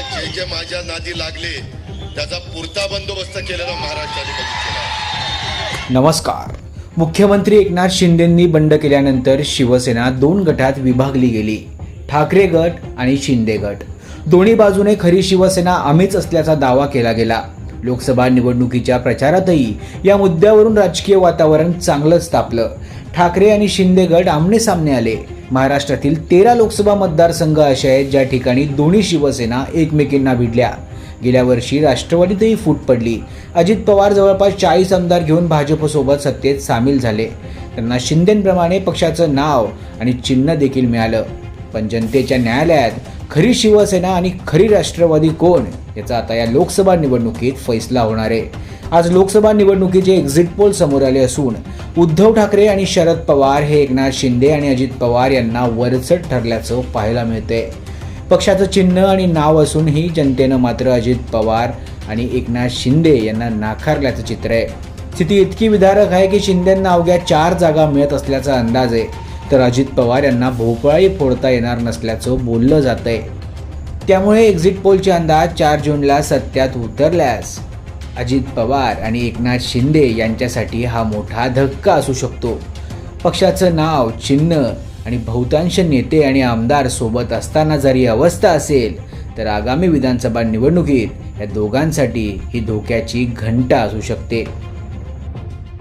जे जे माझ्या नादी लागले त्याचा पुरता बंदोबस्त केलेला महाराष्ट्राने बघितलेला नमस्कार. मुख्यमंत्री एकनाथ शिंदेंनी बंड केल्यानंतर शिवसेना दोन गटात विभागली गेली. ठाकरे गट आणि शिंदे गट. दोन्ही बाजूने खरी शिवसेना आम्हीच असल्याचा दावा केला गेला. लोकसभा निवडणुकीच्या प्रचारातही या मुद्द्यावरून राजकीय वातावरण चांगलंच तापलं. ठाकरे आणि शिंदे गट आमने सामने आले. महाराष्ट्रातील तेरा लोकसभा मतदारसंघ असे आहेत ज्या ठिकाणी दोन्ही शिवसेना एकमेकींना भिडल्या. गेल्या वर्षी राष्ट्रवादीतही फूट पडली. अजित पवार जवळपास चाळीस आमदार घेऊन भाजपसोबत सत्तेत सामील झाले. त्यांना शिंदेंप्रमाणे पक्षाचं नाव आणि चिन्ह देखील मिळालं. पण जनतेच्या न्यायालयात खरी शिवसेना आणि खरी राष्ट्रवादी कोण याचा आता या लोकसभा निवडणुकीत फैसला होणार आहे. आज लोकसभा निवडणुकीचे एक्झिट पोल समोर आले असून उद्धव ठाकरे आणि शरद पवार हे एकनाथ शिंदे आणि अजित पवार यांना वरचढ ठरल्याचं पाहायला मिळते. पक्षाचं चिन्ह आणि नाव असूनही जनतेनं मात्र अजित पवार आणि एकनाथ शिंदे यांना नाकारल्याचं चित्र आहे. स्थिती इतकी विदारक आहे की शिंदेंना अवघ्या चार जागा मिळत असल्याचा अंदाज आहे. तर अजित पवार यांना भोपळाही फोडता येणार नसल्याचं बोललं जात आहे त्यामुळे एक्झिट पोलचे अंदाज चार जूनला सत्यात उतरल्यास अजित पवार आणि एकनाथ शिंदे यांच्यासाठी हा मोठा धक्का असू शकतो. पक्षाचं नाव चिन्ह आणि बहुतांश नेते आणि आमदार सोबत असताना जर ही अवस्था असेल तर आगामी विधानसभा निवडणुकीत या दोघांसाठी ही धोक्याची घंटा असू शकते.